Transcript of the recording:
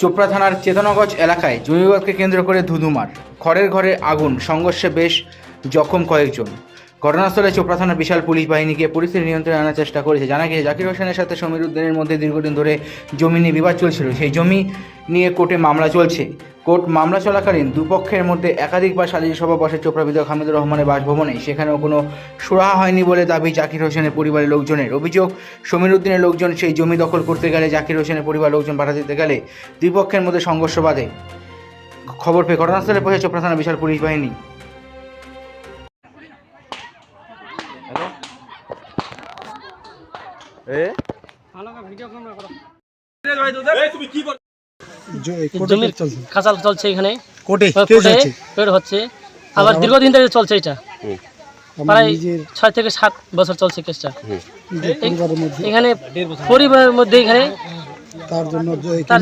চোপড়া থানার চেতনগজ এলাকায় জমিবাদকে কেন্দ্র করে ধুধুমার। খড়ের ঘরে আগুন, সংঘর্ষে বেশ জখম কয়েকজন। ঘটনাস্থলে চোপড়া থানার বিশাল পুলিশ বাহিনীকে পরিস্থিতি নিয়ন্ত্রণে আনার চেষ্টা করেছে। জানা গেছে জাকির হোসেনের সাথে সমীর উদ্দিনের মধ্যে দীর্ঘদিন ধরে জমি নিয়ে বিবাদ চলছিল। সেই জমি নিয়ে কোর্টে মামলা চলছে। কোর্ট মামলা চলাকালীন দুপক্ষের মধ্যে একাধিকবার সালিশি সভা বসে চোপড়া বিধায়ক হামিদুর রহমানের বাসভবনে। সেখানেও কোনো সুরাহা হয়নি বলে দাবি জাকির হোসেনের পরিবারের লোকজনের। অভিযোগ সমীর উদ্দিনের লোকজন সেই জমি দখল করতে গেলে জাকির হোসেনের পরিবার লোকজন পাঠা দিতে গেলে দুই পক্ষের মধ্যে সংঘর্ষ বাধে। খবর পেয়ে ঘটনাস্থলে পৌঁছে চোপড়া থানা বিশাল পুলিশ বাহিনী। জমির খাঁচাল চলছে এখানে। পেড হচ্ছে। আবার দীর্ঘদিন ধরে চলছে এটা। প্রায় ছয় থেকে সাত বছর চলছে কেসটা। এখানে পরিবারের মধ্যে এখানে তার জন্য তার